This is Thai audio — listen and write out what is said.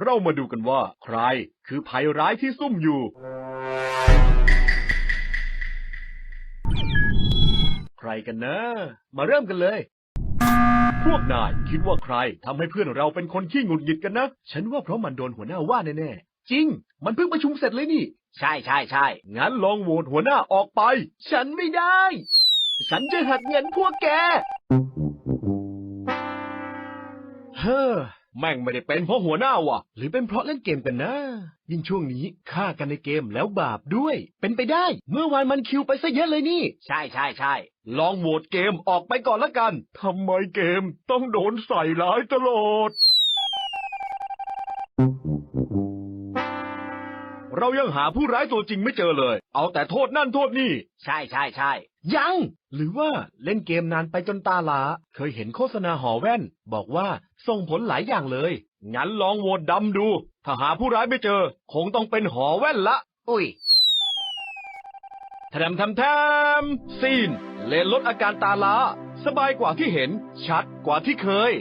เรามาดูกันว่าใครคือภัยร้ายที่ซุ่มอยู่ ใครกันนะ มาเริ่มกันเลย พวกนายคิดว่าใครทำให้เพื่อนเราเป็นคนขี้หงุดหงิดกันนะ ฉันว่าเพราะมันโดนหัวหน้าว่าแน่ๆ จริง มันเพิ่งประชุมเสร็จเลยนี่ ใช่ใช่ใช่งั้นลองโหวตหัวหน้าออกไป ฉันไม่ได้ ฉันจะหักเงินพวกแก เฮ้อ แม่งไม่ได้เป็นเพราะหัวหน้าว่ะ หรือเป็นเพราะเล่นเกมกันนะ ยิ่งช่วงนี้ฆ่ากันในเกมแล้วบาปด้วย เป็นไปได้ เมื่อวานมันคิวไปซะเยอะเลยนี่ ใช่ใช่ใช่ลองโหวตเกมออกไปก่อนละกัน ทำไมเกมต้องโดนใส่ร้ายตลอด เรายังหาผู้ร้ายตัวจริงไม่เจอเลย เอาแต่โทษนั่นโทษนี่ ใช่ใช่ใช่ ยัง หรือว่าเล่นเกมนานไปจนตาลาเคยเห็นโฆษณาหอแว่น บอกว่าส่งผลหลายอย่างเลย งั้นลองโหวตดำดู ถ้าหาผู้ร้ายไม่เจอ คงต้องเป็นหอแว่นละ อุ้ยทำทำทำซีน เลนลดอาการตาล้า สบายกว่าที่เห็น ชัดกว่าที่เคย